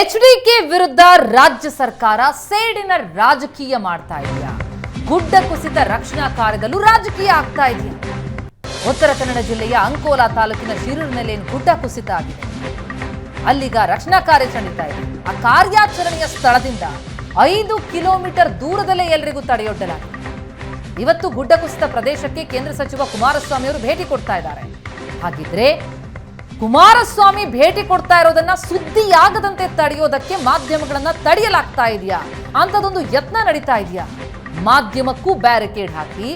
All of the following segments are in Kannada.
ಎಚ್ಡಿಕೆ ವಿರುದ್ಧ ರಾಜ್ಯ ಸರ್ಕಾರ ಸೇಡಿನ ರಾಜಕೀಯ ಮಾಡ್ತಾ ಇದೆಯಾ? ಗುಡ್ಡ ಕುಸಿತ ರಕ್ಷಣಾ ಕಾರ್ಯದಲ್ಲೂ ರಾಜಕೀಯ ಆಗ್ತಾ ಇದೆಯಾ? ಉತ್ತರ ಕನ್ನಡ ಜಿಲ್ಲೆಯ ಅಂಕೋಲಾ ತಾಲೂಕಿನ ಶಿರೂರಿನಲ್ಲಿ ಗುಡ್ಡ ಕುಸಿತ ಆಗಿದೆ? ಅಲ್ಲಿಗ ರಕ್ಷಣಾ ಕಾರ್ಯ ಇದೆ. ಆ ಕಾರ್ಯಾಚರಣೆಯ ಸ್ಥಳದಿಂದ ಐದು ಕಿಲೋಮೀಟರ್ ದೂರದಲ್ಲೇ ಎಲ್ರಿಗೂ ತಡೆಯೊಡ್ಡಲಾಗಿದೆ. ಇವತ್ತು ಗುಡ್ಡ ಕುಸಿತ ಪ್ರದೇಶಕ್ಕೆ ಕೇಂದ್ರ ಸಚಿವ ಕುಮಾರಸ್ವಾಮಿ ಅವರು ಭೇಟಿ ಕೊಡ್ತಾ ಇದ್ದಾರೆ. ಹಾಗಿದ್ರೆ ಕುಮಾರಸ್ವಾಮಿ ಭೇಟಿ ಕೊಡ್ತಾ ಇರೋದನ್ನ ಸುದ್ದಿಯಾಗದಂತೆ ತಡೆಯೋದಕ್ಕೆ ಮಾಧ್ಯಮಗಳನ್ನ ತಡೆಯಲಾಗ್ತಾ ಇದೆಯಾ? ಅಂತದೊಂದು ಯತ್ನ ನಡೀತಾ ಇದೆಯಾ? ಮಾಧ್ಯಮಕ್ಕೂ ಬ್ಯಾರಿಕೇಡ್ ಹಾಕಿ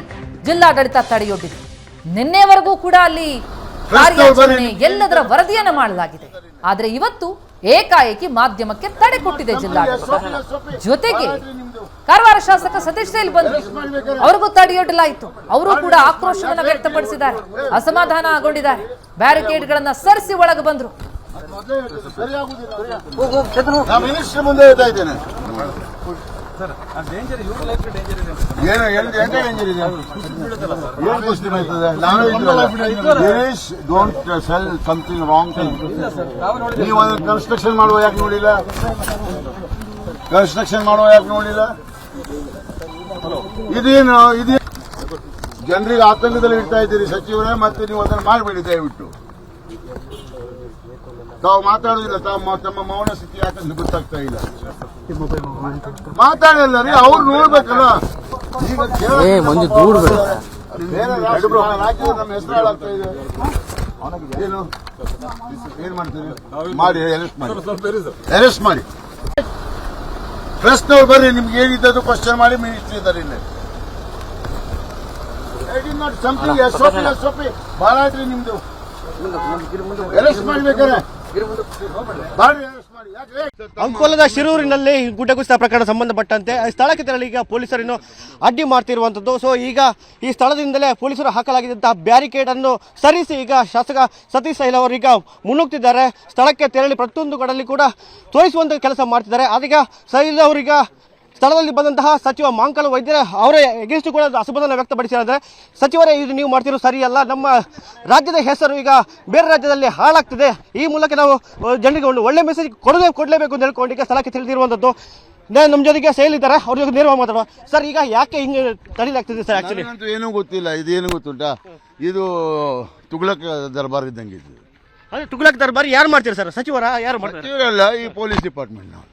ಜಿಲ್ಲಾಡಳಿತ ತಡೆಯೊಡ್ಡಿದೆ ನಿನ್ನೆವರೆಗೂ ಕೂಡ ಅಲ್ಲಿ ಕಾರ್ಯಾಚರಣೆ ಎಲ್ಲದರ ವರದಿಯನ್ನ ಮಾಡಲಾಗಿದೆ. ಆದ್ರೆ ಇವತ್ತು ಏಕಾಏಕಿ ಮಾಧ್ಯಮಕ್ಕೆ ತಡೆ ಕೊಟ್ಟಿದೆ ಜಿಲ್ಲಾಡಳಿತ. ಜೊತೆಗೆ ಕಾರವಾರ ಶಾಸಕ ಸತೀಶ್ ಸೇಲ್ ಬಂದ್ರು. ಅವ್ರಿಗೂ ತಡೆಯೊಡ್ಡಲಾಯಿತು ಅವರು ಕೂಡ ಆಕ್ರೋಶವನ್ನು ವ್ಯಕ್ತಪಡಿಸಿದ್ದಾರೆ. ಅಸಮಾಧಾನಗೊಂಡಿದ್ದಾರೆ ಬ್ಯಾರಿಕೇಡ್ಗಳನ್ನ ಸರಿಸಿ ಒಳಗೆ ಬಂದ್ರು. ನಾ ಮುಂದೆ ಇದ್ದೇನೆ. ಏನು ಎಂತ ಡೇಂಜರ್ ಇದೆ? ಏನು ಕ್ವಶನ್ ಆಯ್ತದೆ ನಾನು don't sell something wrong thing ನೀವು ಒಂದು ಕನ್ಸ್ಟ್ರಕ್ಷನ್ ಮಾಡುವ ಯಾಕೆ ನೋಡಿಲ್ಲ? ಕನ್ಸ್ಟ್ರಕ್ಷನ್ ಮಾಡುವ ಯಾಕೆ ನೋಡಿಲ್ಲ? ಇದೇನು ಇದೇ ಜನರಿಗೆ ಆತಂಕದಲ್ಲಿ ಇಡ್ತಾ ಇದ್ದೀರಿ ಸಚಿವರೇ ಮತ್ತೆ ನೀವು ಅದನ್ನು ಮಾಡಬೇಡಿ ದಯವಿಟ್ಟು. ತಾವು ಮಾತಾಡುದಿಲ್ಲ ತಾವು ತಮ್ಮ ಮೌನ ಸ್ಥಿತಿ ಯಾಕಂದ್ರೆ ಗೊತ್ತಾಗ್ತಾ ಇಲ್ಲ. ಮಾತಾಡಲ್ಲ ರೀ ಅವ್ರು ನೋಡ್ಬೇಕಲ್ಲ. ಈಗ ದೂರ. ಬೇರೆ ನಮ್ಮ ಹೆಸರು ಹಾಳಾಗ್ತಾ ಇದೆ. ಏನು? ಏನ್ ಮಾಡ್ತೀರಿ? ಮಾಡಿ ಅರೆಸ್ಟ್ ಮಾಡಿ. ಪ್ರಶ್ನೆ ಮಾಡಿ. ಪ್ರಶ್ನವ್ರು ಬರ್ರಿ ನಿಮ್ಗೆ ಏನಿದ್ದು ಕ್ವಶನ್ ಮಾಡಿ ಮಿನಿಸ್ಟ್ರಿ ಇದ್ದಾರೆ ಇಲ್ಲಿ. Not something S O P S O P ಭಾಳ ಆಯ್ತ್ರಿ ನಿಮ್ದು. ಅಂಕೋಲದ ಶಿರೂರಿನಲ್ಲಿ ಗುಡ್ಡ ಕುಸಿತ ಪ್ರಕರಣ ಸಂಬಂಧಪಟ್ಟಂತೆ ಸ್ಥಳಕ್ಕೆ ತೆರಳಿ ಈಗ ಪೊಲೀಸರನ್ನು ಅಡ್ಡಿ ಮಾಡ್ತಿರುವಂಥದ್ದು ಸೊ ಈಗ ಈ ಸ್ಥಳದಿಂದಲೇ ಪೊಲೀಸರು ಹಾಕಲಾಗಿದ್ದಂತಹ ಬ್ಯಾರಿಕೇಡ್ ಅನ್ನು ಸರಿಸಿ ಈಗ ಶಾಸಕ ಸತೀಶ್ ಸೈಲ್ ಅವರು ಈಗ ಮುನ್ನುಗ್ತಿದ್ದಾರೆ. ಸ್ಥಳಕ್ಕೆ ತೆರಳಿ ಪ್ರತಿಯೊಂದು ಕಡಲ್ಲಿ ಕೂಡ ತೋರಿಸುವಂತ ಕೆಲಸ ಮಾಡ್ತಿದ್ದಾರೆ. ಅದೀಗ ಸೈಲ್ ಅವರೀಗ ಸ್ಥಳದಲ್ಲಿ ಬಂದಂತಹ ಸಚಿವ ಮಾಂಕಲ ವೈದ್ಯರ ಅವರ ಎಗೇನ್ಸ್ಟ್ ಕೂಡ ಅಸಮಾಧಾನ ವ್ಯಕ್ತಪಡಿಸಿದ್ದಾರೆ. ಸಚಿವರೇ ಇದು ನೀವು ಮಾಡ್ತಿರೋ ಸರಿಯಲ್ಲ. ನಮ್ಮ ರಾಜ್ಯದ ಹೆಸರು ಈಗ ಬೇರೆ ರಾಜ್ಯದಲ್ಲಿ ಹಾಳಾಗ್ತಿದೆ. ಈ ಮೂಲಕ ನಾವು ಜನರಿಗೆ ಒಂದು ಒಳ್ಳೆ ಮೆಸೇಜ್ ಕೊಡಲೇ ಕೊಡಲೇಬೇಕು ಅಂತ ಹೇಳ್ಕೊಂಡು ಈಗ ಸ್ಥಳಕ್ಕೆ ತಿಳಿದಿರುವಂಥದ್ದು ನಮ್ಮ ಜೊತೆಗೆ ಸೇಲಿದ್ದಾರೆ ಅವ್ರ ಜೊತೆ ನೇರವಾಗಿ ಮಾತಾಡುವ. ಸರ್ ಈಗ ಯಾಕೆ ಹಿಂಗೆ ತಡೀಲಾಗ್ತಿದೆ ಸರ್ ಆ್ಯಕ್ಚುಲಿ ಏನೂ ಗೊತ್ತಿಲ್ಲ. ಏನು ಗೊತ್ತುಂಟಾ? ಇದು ತುಗ್ಲಕ್ ದರ್ಬಾರ್ ಇದ್ದಂಗೆ ಇದು ಅದೇ ತುಗ್ಲಕ್ ದರ್ಬಾರ್ ಯಾರು ಮಾಡ್ತೀರಿ ಸರ್? ಸಚಿವರ ಯಾರು ಮಾಡ್ತೀರಲ್ಲ ಈ ಪೊಲೀಸ್ ಡಿಪಾರ್ಟ್ಮೆಂಟ್ ನಾವು.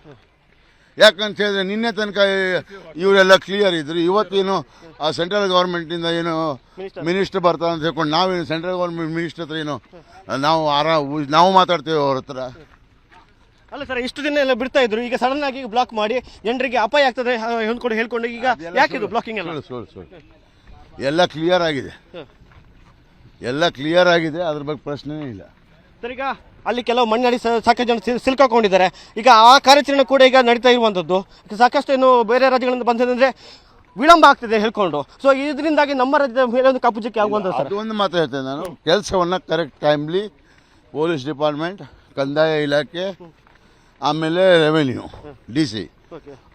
ಯಾಕಂತ ಹೇಳಿದ್ರೆ ನಿನ್ನೆ ತನಕ ಇವರೆಲ್ಲ ಕ್ಲಿಯರ್ ಇದ್ರು. ಇವತ್ತೇನು ಆ ಸೆಂಟ್ರಲ್ ಗೌರ್ಮೆಂಟಿಂದ ಏನು ಮಿನಿಸ್ಟರ್ ಬರ್ತಾರೆ ಅಂತ ಹೇಳ್ಕೊಂಡು ನಾವೇನು ಸೆಂಟ್ರಲ್ ಗೌರ್ಮೆಂಟ್ ಮಿನಿಸ್ಟರ್ ಹತ್ರ ಏನು ನಾವು ಆರಾಮ್ ನಾವು ಮಾತಾಡ್ತೇವೆ ಅವ್ರ ಹತ್ರ. ಅಲ್ಲ ಸರ್ ಇಷ್ಟು ದಿನ ಎಲ್ಲ ಬಿಡ್ತಾ ಇದ್ರು. ಈಗ ಸಡನ್ ಆಗಿ ಬ್ಲಾಕ್ ಮಾಡಿ ಜನರಿಗೆ ಅಪಾಯ ಆಗ್ತದೆ ಹೇಳ್ಕೊಂಡು ಹೇಳ್ಕೊಂಡು ಈಗ ಯಾಕೆ ಬ್ಲಾಕಿಂಗ್ ಎಲ್ಲ? ಸುಳ್ಳು ಸುಳ್ಳು ಸುಳ್ಳು. ಎಲ್ಲ ಕ್ಲಿಯರ್ ಆಗಿದೆ. ಎಲ್ಲ ಕ್ಲಿಯರ್ ಆಗಿದೆ. ಅದ್ರ ಬಗ್ಗೆ ಪ್ರಶ್ನೆನೇ ಇಲ್ಲ. ಸರ್ ಈಗ ಅಲ್ಲಿ ಕೆಲವು ಮಣ್ಣಡಿ ಸಾಕಷ್ಟು ಜನ ಸಿಲ್ಕೊಂಡಿದ್ದಾರೆ ಸಿಲ್ಕಾಕೊಂಡಿದ್ದಾರೆ ಈಗ ಆ ಕಾರ್ಯಾಚರಣೆ ಕೂಡ ಈಗ ನಡೀತಾ ಇರುವಂಥದ್ದು ಸಾಕಷ್ಟು ಏನು ಬೇರೆ ರಾಜ್ಯಗಳಿಂದ ಬಂದಿದೆ ವಿಳಂಬ ಆಗ್ತಿದೆ ಹೇಳ್ಕೊಂಡು. ಸೊ ಇದರಿಂದಾಗಿ ನಮ್ಮ ರಾಜ್ಯದ ಮೇಲೆ ಒಂದು ಕಪ್ಪುಜಕ್ಕೆ ಆಗುವಂಥದ್ದು ಸರ್ ಒಂದು ಮಾತು ಹೇಳ್ತೇನೆ ನಾನು. ಕೆಲಸವನ್ನು ಕರೆಕ್ಟ್ ಟೈಮ್ಲಿ ಪೊಲೀಸ್ ಡಿಪಾರ್ಟ್ಮೆಂಟ್ ಕಂದಾಯ ಇಲಾಖೆ ಆಮೇಲೆ ರೆವೆನ್ಯೂ ಡಿ ಸಿ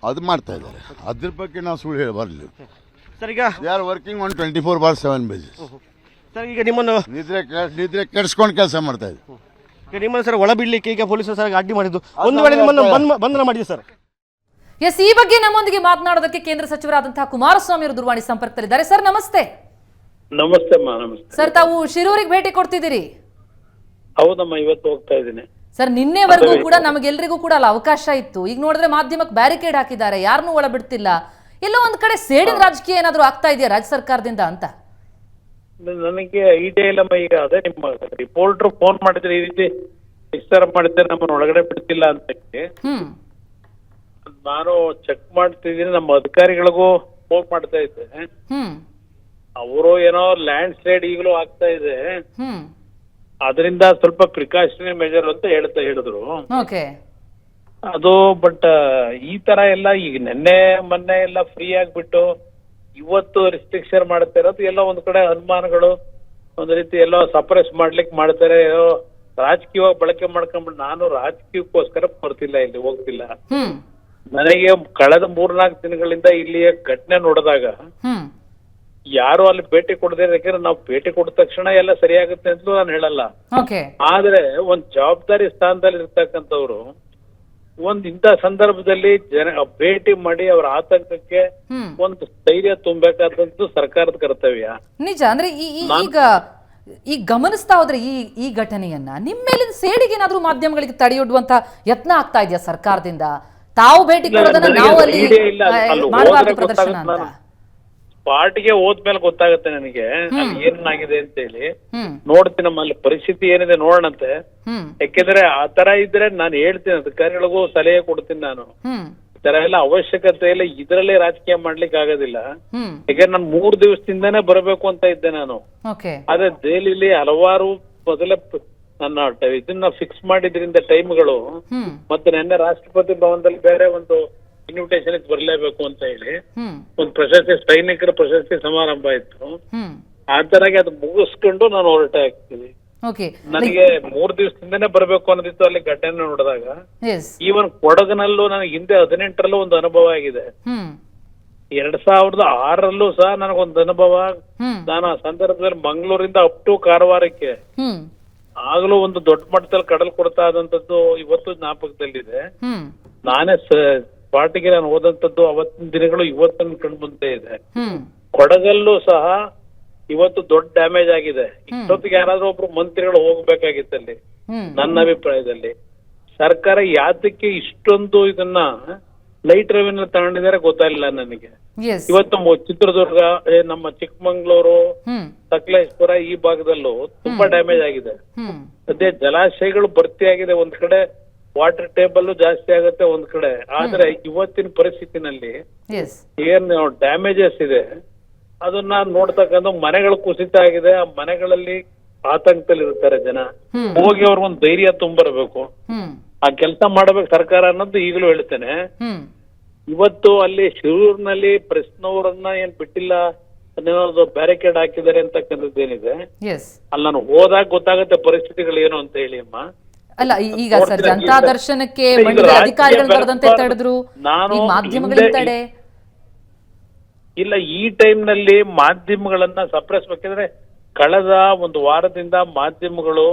ಅದು ಮಾಡ್ತಾ ಇದ್ದಾರೆ. ಅದ್ರ ಬಗ್ಗೆ ನಾವು ಸುಳ್ಳು ಹೇಳಬಾರ್ದು ಸರ್ ಈಗ they are working one twenty four bar seven basis sir ಈಗ ನಿಮ್ಮನ್ನು ನಿದ್ರೆ ನಿದ್ರೆ ಕೆಡಿಸ್ಕೊಂಡು ಕೆಲಸ ಮಾಡ್ತಾ ಇದ್ದಾರೆ. ಈಗ ನಿಮ್ಮನ್ನು ಸರ್ ಒಳ ಬಿಡ್ಲಿಕ್ಕೆ ಈಗ ಪೊಲೀಸರು ಸರ್ ಅಡ್ಡಿ ಮಾಡಿದ್ದು. ಒಂದು ವೇಳೆ ನಿಮ್ಮನ್ನು ಬಂಧನ ಮಾಡಿದೆ ಸರ್? ಎಸ್ ಈ ಬಗ್ಗೆ ನಮ್ಮೊಂದಿಗೆ ಮಾತನಾಡೋದಕ್ಕೆ ಕೇಂದ್ರ ಸಚಿವರಾದಂತಹ ಕುಮಾರಸ್ವಾಮಿ ಅವರು ದೂರವಾಣಿ ಸಂಪರ್ಕದಲ್ಲಿದ್ದಾರೆ. ಸರ್ ನಮಸ್ತೆ. ನಮಸ್ತೆ ನಮಸ್ತೆ. ಸರ್ ತಾವು ಶಿರೂರಿಗೆ ಭೇಟಿ ಕೊಡ್ತಿದ್ದೀರಿ? ಹೌದಮ್ಮ ಇವತ್ತು ಹೋಗ್ತಾ ಇದ್ದೀನಿ. ಸರ್ ನಿನ್ನೆವರೆಗೂ ಕೂಡ ನಮಗೆಲ್ಲರಿಗೂ ಕೂಡ ಅಲ್ಲ ಅವಕಾಶ ಇತ್ತು. ಈಗ ನೋಡಿದ್ರೆ ಮಾಧ್ಯಮಕ್ಕೆ ಬ್ಯಾರಿಕೇಡ್ ಹಾಕಿದ್ದಾರೆ. ಯಾರನ್ನೂ ಒಳ ಬಿಡ್ತಿಲ್ಲ ಎಲ್ಲೋ ಒಂದ್ ಕಡೆ ಸೇಡಿನ ರಾಜಕೀಯ ಏನಾದರೂ ಆಗ್ತಾ ಇದೆಯಾ ರಾಜ್ಯ ಸರ್ಕಾರದಿಂದ ಅಂತ? ನನಗೆ ಐಡಿಯಾ ಇಲ್ಲ ಈಗ ಅದೇ ನಿಮ್ಮ ರಿಪೋರ್ಟರ್ ಫೋನ್ ಮಾಡಿದ್ರೆ ಈ ರೀತಿ ವಿಸ್ತಾರ ಮಾಡಿದ್ರೆ ನಮ್ಮನ್ನ ಒಳಗಡೆ ಬಿಡ್ತಿಲ್ಲ ಅಂತ ಹ್ಮ್. ನಾನು ಚೆಕ್ ಮಾಡ್ತಿದ್ದೀನಿ ನಮ್ಮ ಅಧಿಕಾರಿಗಳಿಗೂ ಫೋನ್ ಮಾಡ್ತಾ ಇದ್ದೆ. ಹ್ಮ್. ಅವರು ಏನೋ ಲ್ಯಾಂಡ್ ಸ್ಲೈಡ್ ಈಗಲೂ ಆಗ್ತಾ ಇದೆ. ಹ್ಮ್. ಅದರಿಂದ ಸ್ವಲ್ಪ ಪ್ರಿಕಾಷನರಿ ಮೆಜರ್ ಅಂತ ಹೇಳ್ತಾ ಹೇಳಿದ್ರು. ಓಕೆ. ಅದು ಬಟ್ ಈ ತರ ಎಲ್ಲ ಈಗ ನಿನ್ನೆ ಮೊನ್ನೆ ಎಲ್ಲ ಫ್ರೀ ಆಗ್ಬಿಟ್ಟು ಇವತ್ತು ರಿಸ್ಟ್ರಿಕ್ಷನ್ ಮಾಡ್ತಾ ಇರೋದು ಎಲ್ಲ ಒಂದ್ ಕಡೆ ಅನುಮಾನಗಳು ಒಂದ್ ರೀತಿ ಎಲ್ಲ ಸಪ್ರೆಸ್ ಮಾಡ್ಲಿಕ್ಕೆ ಮಾಡ್ತಾರೆ. ರಾಜಕೀಯವಾಗಿ ಬಳಕೆ ಮಾಡ್ಕೊಂಡ್ಬಿಟ್ಟು ನಾನು ರಾಜಕೀಯಕ್ಕೋಸ್ಕರ ಬರ್ತಿಲ್ಲ ಇಲ್ಲಿ ಹೋಗ್ತಿಲ್ಲ. ನನಗೆ ಕಳೆದ ಮೂರ್ನಾಲ್ಕು ದಿನಗಳಿಂದ ಇಲ್ಲಿಯ ಘಟನೆ ನೋಡಿದಾಗ ಯಾರು ಅಲ್ಲಿ ಭೇಟಿ ಕೊಡದೆ ಯಾಕಂದ್ರೆ ನಾವು ಭೇಟಿ ಕೊಟ್ಟ ತಕ್ಷಣ ಎಲ್ಲ ಸರಿಯಾಗುತ್ತೆ ಅಂತಲೂ ನಾನು ಹೇಳಲ್ಲ. ಆದ್ರೆ ಒಂದ್ ಜವಾಬ್ದಾರಿ ಸ್ಥಾನದಲ್ಲಿ ಇರ್ತಕ್ಕಂಥವ್ರು ಒಂದ್ ಇಂತ ಸಂದರ್ಭದಲ್ಲಿ ಜನ ಭೇಟಿ ಮಾಡಿ ಅವರ ಆತಂಕಕ್ಕೆ ಹ್ಮ್ ಒಂದು ಸ್ಥೈರ್ಯ ತುಂಬಬೇಕಾದಂತದ್ದು ಸರ್ಕಾರದ ಕರ್ತವ್ಯ ನಿಜ ಅಂದ್ರೆ ಈ ಈ- ಈಗ ಈ ಗಮನಿಸ್ತಾ ಹೋದ್ರೆ ಈ ಈ ಘಟನೆಯನ್ನ ನಿಮ್ಮ ಮೇಲಿನ ಸೇಡಿಗೆ ಏನಾದ್ರೂ ಮಾಧ್ಯಮಗಳಿಗೆ ತಡೆಯೊಡ್ಡುವಂತ ಯತ್ನ ಆಗ್ತಾ ಇದೆಯಾ ಸರ್ಕಾರದಿಂದ ತಾವು ಭೇಟಿ ಇಲ್ಲ, ಕೊಡೋದನ್ನ ನನಗೆ ನಾವು ಅದು ಅಲ್ಲಿ idea ಇಲ್ಲ. ಆ, ಅಲ್ಲಿ ಮಾಡಬಾರ್ದು ಪ್ರದರ್ಶನ ಗೊತ್ತಾಗುತ್ತೆ ಅಂತ ನಾನು. ಪಾರ್ಟಿಗೆ ಹೋದ್ಮೇಲೆ ಗೊತ್ತಾಗುತ್ತೆ ನನಗೆ ಅಲ್ಲಿ ಏನಾಗಿದೆ ಅಂತ ಹೇಳಿ ನೋಡ್ತೀನಿ ನಮ್ಮಲ್ಲಿ ಅಲ್ಲಿ ಪರಿಸ್ಥಿತಿ ಏನಿದೆ ನೋಡೋಣಂತೆ. ಹ್ಮ್. ಯಾಕೆಂದ್ರೆ ಆ ತರ ಇದ್ರೆ ನಾನು ಹೇಳ್ತೀನಿ ಅಧಿಕಾರಿಗಳಿಗೂ ಸಲಹೆ ಕೊಡ್ತೀನಿ ನಾನು. ಹ್ಮ್. ಈ ತರ ಎಲ್ಲ ಅವಶ್ಯಕತೆ ಇಲ್ಲ ಇದರಲ್ಲೇ ರಾಜಕೀಯ ಮಾಡ್ಲಿಕ್ಕೆ ಆಗೋದಿಲ್ಲ. ಹ್ಮ್. ಯಾಕಂದ್ರೆ ನಾನು ಮೂರ್ ದಿವಸದಿಂದಾನೇ ಬರಬೇಕು ಅಂತ ಇದ್ದೆ ನಾನು. ಓಕೆ. ಆದ್ರೆ ದೆಹಲಿಲಿ ಹಲವಾರು ಮೊದಲೇ ಪ- ನನ್ನ ಟ- ಇದನ್ನ ಫಿಕ್ಸ್ ಮಾಡಿದ್ರಿಂದ ಟೈಮ್ಗಳು ಹ್ಮ್. ಮತ್ತೆ ನಿನ್ನೆ ರಾಷ್ಟ್ರಪತಿ ಭವನದಲ್ಲಿ ಬೇರೆ ಒಂದು ಇನ್ವಿಟೇಷನ್ ಬರಲೇಬೇಕು ಅಂತ ಹೇಳಿ ಒಂದು ಪ್ರಶಸ್ತಿ ಸೈನಿಕರ ಪ್ರಶಸ್ತಿ ಸಮಾರಂಭ ಇತ್ತು ಆ ತರಾಗಿ ಅದು ಮುಗಿಸ್ಕೊಂಡು ನಾನು ಹೊರಟೆ ಆಗ್ತೀನಿ. ನನಗೆ ಮೂರ್ ದಿವಸದಿಂದನೇ ಬರಬೇಕು ಅನ್ನೋದಿತ್ತು ಅಲ್ಲಿ ಘಟನೆ ನೋಡಿದಾಗ. ಈವನ್ ಕೊಡಗನಲ್ಲೂ ನನಗೆ ಹಿಂದೆ ಹದಿನೆಂಟರಲ್ಲೂ ಒಂದು ಅನುಭವ ಆಗಿದೆ. ಎರಡ್ ಸಾವಿರದ ಆರರಲ್ಲೂ ಸಹ ನನಗೊಂದು ಅನುಭವ. ನಾನು ಆ ಸಂದರ್ಭದಲ್ಲಿ ಮಂಗಳೂರಿಂದ ಅಪ್ ಟು ಕಾರವಾರಕ್ಕೆ. ಆಗ್ಲೂ ಒಂದು ದೊಡ್ಡ ಮಟ್ಟದಲ್ಲಿ ಕಡಲ್ ಕೊಡ್ತಾ ಆದಂತದ್ದು ಇವತ್ತು ಜ್ಞಾಪಕದಲ್ಲಿದೆ. ನಾನೇ ಪಾರ್ಟಿಗೆ ನಾನು ಹೋದಂತದ್ದು ಅವತ್ತಿನ ದಿನಗಳು ಇವತ್ತನ್ನು ಕಂಡು ಮುಂದೆ ಇದೆ ಕೊಡಗಲ್ಲೂ ಸಹ ಇವತ್ತು ದೊಡ್ಡ ಡ್ಯಾಮೇಜ್ ಆಗಿದೆ. ಇಷ್ಟೊತ್ತಿಗೆ ಯಾರಾದ್ರೂ ಒಬ್ರು ಮಂತ್ರಿಗಳು ಹೋಗ್ಬೇಕಾಗಿತ್ತಲ್ಲಿ ನನ್ನ ಅಭಿಪ್ರಾಯದಲ್ಲಿ. ಸರ್ಕಾರ ಯಾತಕ್ಕೆ ಇಷ್ಟೊಂದು ಇದನ್ನ ಲೈಟ್ ರೆವೆನ್ಯೂ ತಗೊಂಡಿದ್ದಾರೆ ಗೊತ್ತಾಗಿಲ್ಲ ನನಗೆ. ಇವತ್ತು ಚಿತ್ರದುರ್ಗ ನಮ್ಮ ಚಿಕ್ಕಮಂಗ್ಳೂರು ಸಕಲೇಶ್ಪುರ ಈ ಭಾಗದಲ್ಲೂ ತುಂಬಾ ಡ್ಯಾಮೇಜ್ ಆಗಿದೆ. ಅದೇ ಜಲಾಶಯಗಳು ಭರ್ತಿ ಆಗಿದೆ ಒಂದ್ ಕಡೆ. ವಾಟರ್ ಟೇಬಲ್ ಜಾಸ್ತಿ ಆಗುತ್ತೆ ಒಂದ್ ಕಡೆ. ಆದ್ರೆ ಇವತ್ತಿನ ಪರಿಸ್ಥಿತಿನಲ್ಲಿ ಏನ್ ಡ್ಯಾಮೇಜಸ್ ಇದೆ ಅದನ್ನ ನೋಡ್ತಕ್ಕಂಥ ಮನೆಗಳು ಕುಸಿತ ಆಗಿದೆ. ಆ ಮನೆಗಳಲ್ಲಿ ಆತಂಕದಲ್ಲಿ ಇರ್ತಾರೆ ಜನ. ಹೋಗಿ ಅವ್ರಿಗೊಂದು ಧೈರ್ಯ ತುಂಬರಬೇಕು ಆ ಕೆಲಸ ಮಾಡಬೇಕು ಸರ್ಕಾರ ಅನ್ನೋದು ಈಗಲೂ ಹೇಳ್ತೇನೆ. ಇವತ್ತು ಅಲ್ಲಿ ಶಿರೂರ್ನಲ್ಲಿ ಪ್ರಶ್ನವರನ್ನ ಏನ್ ಬಿಟ್ಟಿಲ್ಲ ಅನ್ನೋದು ಬ್ಯಾರಿಕೇಡ್ ಹಾಕಿದ್ದಾರೆ ಅಂತಕ್ಕಂಥದ್ದು ಏನಿದೆ? ಅಲ್ಲಿ ನಾನು ಹೋದಾಗ ಗೊತ್ತಾಗುತ್ತೆ ಪರಿಸ್ಥಿತಿಗಳು ಏನು ಅಂತ ಹೇಳಿ ಅಮ್ಮ. ಅಲ್ಲ ಈಗ ಸರ್ ಜನತಾ ದರ್ಶನಕ್ಕೆ ಅಧಿಕಾರಿಗಳು ಬರದಂತೆ ತಡೆದ್ರು ನಾನು ಈ ಮಾಧ್ಯಮಗಳಿಂದ ತಡೆ. ಇಲ್ಲ ಈ ಟೈಮ್ನಲ್ಲಿ ಮಾಧ್ಯಮಗಳನ್ನ ಸಪ್ರೆಸ್ ಬೇಕಂದ್ರೆ ಕಳೆದ ಒಂದು ವಾರದಿಂದ ಮಾಧ್ಯಮಗಳು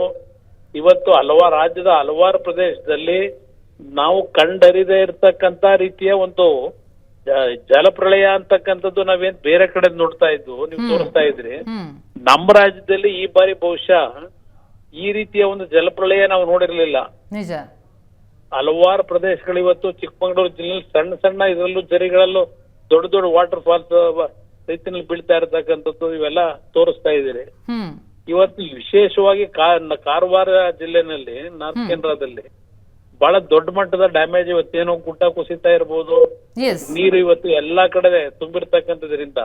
ಇವತ್ತು ಹಲವಾರು ರಾಜ್ಯದ ಹಲವಾರು ಪ್ರದೇಶದಲ್ಲಿ ನಾವು ಕಂಡರಿದೇ ಇರ್ತಕ್ಕಂತ ರೀತಿಯ ಒಂದು ಜಲಪ್ರಳಯ ಅಂತಕ್ಕಂಥದ್ದು ನಾವೇನ್ ಬೇರೆ ಕಡೆ ನೋಡ್ತಾ ಇದ್ವು. ನೀವು ತೋರಿಸ್ತಾ ಇದ್ರಿ. ನಮ್ಮ ರಾಜ್ಯದಲ್ಲಿ ಈ ಬಾರಿ ಬಹುಶಃ ಈ ರೀತಿಯ ಒಂದು ಜಲಪ್ರಳಯ ನಾವು ನೋಡಿರಲಿಲ್ಲ. ನಿಜ. ಹಲವಾರು ಪ್ರದೇಶಗಳು ಇವತ್ತು ಚಿಕ್ಕಮಗಳೂರು ಜಿಲ್ಲೆಯಲ್ಲಿ ಸಣ್ಣ ಸಣ್ಣ ಇದರಲ್ಲೂ ಜರಿಗಳಲ್ಲೂ ದೊಡ್ಡ ದೊಡ್ಡ ವಾಟರ್ ಫಾಲ್ಸ್ ರೈತನಲ್ಲಿ ಬೀಳ್ತಾ ಇರತಕ್ಕಂಥದ್ದು ಇವೆಲ್ಲ ತೋರಿಸ್ತಾ ಇದ್ದೀರಿ. ಇವತ್ತು ವಿಶೇಷವಾಗಿ ಕಾರವಾರ ಜಿಲ್ಲೆನಲ್ಲಿ ನಾರ್ತ್ ಕೇಂದ್ರದಲ್ಲಿ ಬಹಳ ದೊಡ್ಡ ಮಟ್ಟದ ಡ್ಯಾಮೇಜ್ ಇವತ್ತೇನೋ ಗುಡ್ಡ ಕುಸಿತಾ ಇರ್ಬೋದು ನೀರು ಇವತ್ತು ಎಲ್ಲಾ ಕಡೆ ತುಂಬಿರ್ತಕ್ಕಂಥದ್ರಿಂದ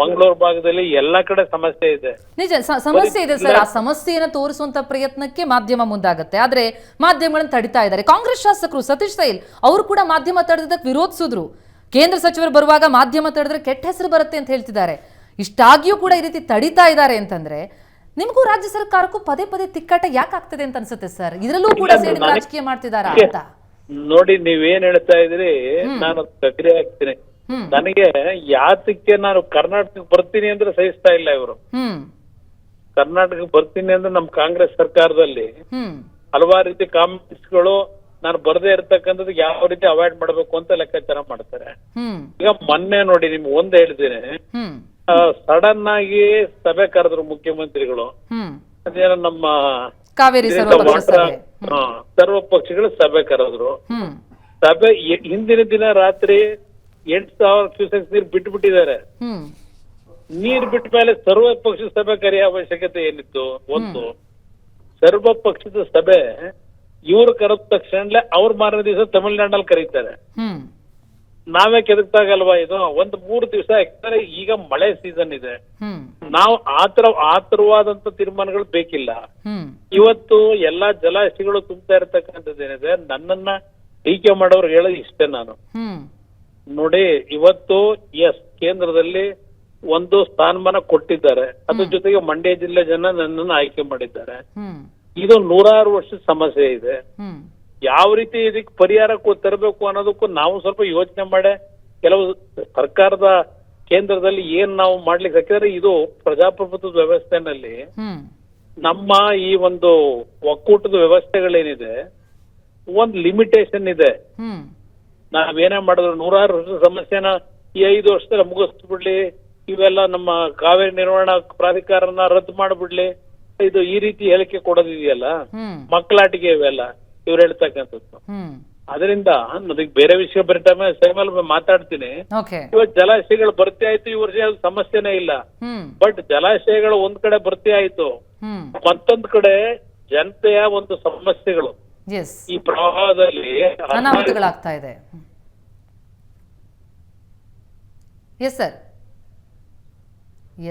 ಮಂಗಳೂರು ಭಾಗದಲ್ಲಿ ಎಲ್ಲಾ ಕಡೆ ಸಮಸ್ಯೆ ಇದೆ. ನಿಜ ಸಮಸ್ಯೆ ಇದೆ ಸರ್. ಆ ಸಮಸ್ಯೆಯನ್ನು ತೋರಿಸುವಂತ ಪ್ರಯತ್ನಕ್ಕೆ ಮಾಧ್ಯಮ ಮುಂದಾಗುತ್ತೆ. ಆದ್ರೆ ಮಾಧ್ಯಮಗಳನ್ನು ತಡಿತಾ ಇದ್ದಾರೆ. ಕಾಂಗ್ರೆಸ್ ಶಾಸಕರು ಸತೀಶ್ ಸೈಲ್ ಅವರು ಕೂಡ ಮಾಧ್ಯಮ ತಡೆದಕ್ಕೆ ವಿರೋಧಿಸಿದ್ರು ಕೇಂದ್ರ ಸಚಿವರು ಬರುವಾಗ ಮಾಧ್ಯಮ ತಡೆದ್ರೆ ಕೆಟ್ಟ ಹೆಸರು ಬರುತ್ತೆ ಅಂತ ಹೇಳ್ತಿದ್ದಾರೆ. ಇಷ್ಟಾಗಿಯೂ ಕೂಡ ಈ ರೀತಿ ತಡಿತಾ ಇದ್ದಾರೆ ಅಂತಂದ್ರೆ ನಿಮಗೂ ರಾಜ್ಯ ಸರ್ಕಾರಕ್ಕೂ ಪದೇ ಪದೇ ತಿಕ್ಕಾಟ ಯಾಕೆ ಆಗ್ತದೆ ಅಂತ ಅನ್ಸುತ್ತೆ ಸರ್? ಇದರಲ್ಲೂ ಕೂಡ ಸೇರಿ ರಾಜಕೀಯ ಮಾಡ್ತಿದ್ದಾರಾ ಅಂತ? ನೋಡಿ ನೀವೇನ್ ಹೇಳ್ತಾ ಇದ್ರಿ ನಾನು ಸಕ್ರಿಯ ಆಗ್ತೀನಿ. ನನಗೆ ಯಾತಕ್ಕೆ ನಾನು ಕರ್ನಾಟಕಕ್ಕೆ ಬರ್ತೀನಿ ಅಂದ್ರೆ ಸಹಿಸ್ತಾ ಇಲ್ಲ ಇವರು. ಕರ್ನಾಟಕಕ್ಕೆ ಬರ್ತೀನಿ ಅಂದ್ರೆ ನಮ್ ಕಾಂಗ್ರೆಸ್ ಸರ್ಕಾರದಲ್ಲಿ ಹಲವಾರು ರೀತಿ ಕಾಮೆಂಟ್ಸ್ಗಳು ನಾನು ಬರದೇ ಇರ್ತಕ್ಕಂಥದ್ದು ಯಾವ ರೀತಿ ಅವಾಯ್ಡ್ ಮಾಡ್ಬೇಕು ಅಂತ ಲೆಕ್ಕಾಚಾರ ಮಾಡ್ತಾರೆ. ಈಗ ಮೊನ್ನೆ ನೋಡಿ ನಿಮ್ಗೆ ಒಂದ್ ಹೇಳ್ತೀನಿ. ಸಡನ್ ಆಗಿ ಸಭೆ ಕರೆದ್ರು ಮುಖ್ಯಮಂತ್ರಿಗಳು. ಅದೇನೋ ನಮ್ಮ ಕಾವೇರಿ ಸರ್ವ ಪಕ್ಷಗಳ ಸಭೆ ಕರೆದ್ರು. ಹ್ಮ್. ಸಭೆ ಎ- ಹಿಂದಿನ ದಿನ ರಾತ್ರಿ ಎಂಟು ಸಾವಿರ ಕ್ಯೂಸೆಕ್ಸ್ ನೀರು ಬಿಟ್ಟು ಬಿಟ್ಟಿದ್ದಾರೆ ನೀರ್ ಬಿಟ್ಟ ಮೇಲೆ ಸರ್ವ ಪಕ್ಷದ ಸಭೆ ಕರೆಯ ಅವಶ್ಯಕತೆ ಏನಿತ್ತು? ಒಂದು ಸರ್ವ ಪಕ್ಷದ ಸಭೆ ಇವ್ರು ಕರೆದ ತಕ್ಷಣ ಅವ್ರ ಮಾರನೇ ದಿವಸ ತಮಿಳ್ನಾಡಲ್ಲಿ ಕರೀತಾರೆ. ಹ್ಮ್. ನಾವೇ ಕೆದಕ್ತಾಗಲ್ವಾ ಇದು? ಒಂದು ಮೂರು ದಿವಸ ಯಾಕಂದ್ರೆ ಈಗ ಮಳೆ ಸೀಸನ್ ಇದೆ. ನಾವು ಆತರ ಆತರವಾದಂತ ತೀರ್ಮಾನಗಳು ಬೇಕಿಲ್ಲ. ಇವತ್ತು ಎಲ್ಲಾ ಜಲಾಶಯಗಳು ತುಂಬ್ತಾ ಇರತಕ್ಕಂಥದ್ದೇನಿದೆ ನನ್ನನ್ನ ಟೀಕೆ ಮಾಡೋರು ಹೇಳೋದು ಇಷ್ಟೇ ನಾನು. ನೋಡಿ ಇವತ್ತು ಎಸ್ ಕೇಂದ್ರದಲ್ಲಿ ಒಂದು ಸ್ಥಾನಮಾನ ಕೊಟ್ಟಿದ್ದಾರೆ. ಅದ್ರ ಜೊತೆಗೆ ಮಂಡ್ಯ ಜಿಲ್ಲೆ ಜನ ನನ್ನನ್ನು ಆಯ್ಕೆ ಮಾಡಿದ್ದಾರೆ. ಇದು ನೂರಾರು ವರ್ಷದ ಸಮಸ್ಯೆ ಇದೆ. ಯಾವ ರೀತಿ ಇದಕ್ಕೆ ಪರಿಹಾರ ತರಬೇಕು ಅನ್ನೋದಕ್ಕೂ ನಾವು ಸ್ವಲ್ಪ ಯೋಚನೆ ಮಾಡಿ. ಕೆಲವು ಸರ್ಕಾರದ ಕೇಂದ್ರದಲ್ಲಿ ಏನ್ ನಾವು ಮಾಡ್ಲಿಕ್ಕೆ ಯಾಕಂದ್ರೆ ಇದು ಪ್ರಜಾಪ್ರಭುತ್ವದ ವ್ಯವಸ್ಥೆನಲ್ಲಿ ನಮ್ಮ ಈ ಒಂದು ಒಕ್ಕೂಟದ ವ್ಯವಸ್ಥೆಗಳೇನಿದೆ ಒಂದ್ ಲಿಮಿಟೇಷನ್ ಇದೆ. ನಾವೇನೇ ಮಾಡಿದ್ರು ನೂರಾರು ವರ್ಷದ ಸಮಸ್ಯೆನ ಈ ಐದು ವರ್ಷದಲ್ಲಿ ಮುಗಿಸ್ಬಿಡ್ಲಿ ಇವೆಲ್ಲ ನಮ್ಮ ಕಾವೇರಿ ನಿರ್ವಹಣಾ ಪ್ರಾಧಿಕಾರನ ರದ್ದು ಮಾಡ್ಬಿಡ್ಲಿ. ಇದು ಈ ರೀತಿ ಹೇಳಿಕೆ ಕೊಡೋದಿದೆಯಲ್ಲ? ಮಕ್ಕಳಾಟಿಗೆ ಇವೆಲ್ಲ. ಇವ್ರು ಹೇಳ್ತಕ್ಕಂಥದ್ದು. ಅದರಿಂದ ನನಗೆ ಬೇರೆ ವಿಷಯ ಬರ್ತಾ ಟೈಮಲ್ಲಿ ಮಾತಾಡ್ತೀನಿ. ಓಕೆ. ಇವತ್ತು ಜಲಾಶಯಗಳು ಭರ್ತಿ ಆಯ್ತು ಈ ವರ್ಷ ಯಾವ್ದು ಸಮಸ್ಯೆನೇ ಇಲ್ಲ. ಬಟ್ ಜಲಾಶಯಗಳು ಒಂದ್ ಕಡೆ ಭರ್ತಿ ಆಯ್ತು. ಮತ್ತೊಂದ್ ಕಡೆ ಜನತೆಯ ಒಂದು ಸಮಸ್ಯೆಗಳು. ಈ ಪ್ರವಾಹದಲ್ಲಿ ಅನಾಹುತಗಳಾಗ್ತಾ ಇದೆ. ಎಸ್ ಸರ್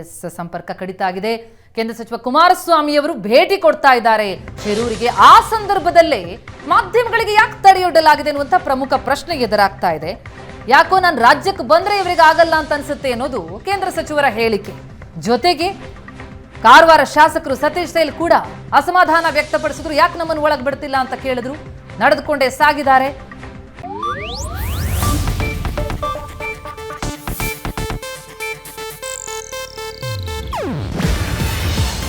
ಎಸ್ ಸಂಪರ್ಕ ಕಡಿತ ಆಗಿದೆ. ಕೇಂದ್ರ ಸಚಿವ ಕುಮಾರಸ್ವಾಮಿಯವರು ಭೇಟಿ ಕೊಡ್ತಾ ಇದ್ದಾರೆ. ಶಿರೂರಿಗೆ ಆ ಸಂದರ್ಭದಲ್ಲೇ ಮಾಧ್ಯಮಗಳಿಗೆ ಯಾಕೆ ತಡೆಯೊಡ್ಡಲಾಗಿದೆ ಅನ್ನುವಂಥ ಪ್ರಮುಖ ಪ್ರಶ್ನೆ ಎದುರಾಗ್ತಾ ಇದೆ. ಯಾಕೋ ನಾನು ರಾಜ್ಯಕ್ಕೆ ಬಂದರೆ ಇವರಿಗೆ ಆಗಲ್ಲ ಅಂತ ಅನ್ಸುತ್ತೆ ಅನ್ನೋದು ಕೇಂದ್ರ ಸಚಿವರ ಹೇಳಿಕೆ. ಜೊತೆಗೆ ಕಾರವಾರ ಶಾಸಕರು ಸತೀಶ್ ಸೈಲ್ ಕೂಡ ಅಸಮಾಧಾನ ವ್ಯಕ್ತಪಡಿಸಿದ್ರು. ಯಾಕೆ ನಮ್ಮನ್ನು ಒಳಗೆ ಬಿಡ್ತಿಲ್ಲ ಅಂತ ಕೇಳಿದ್ರು. ನಡೆದುಕೊಂಡೇ ಸಾಗಿದ್ದಾರೆ.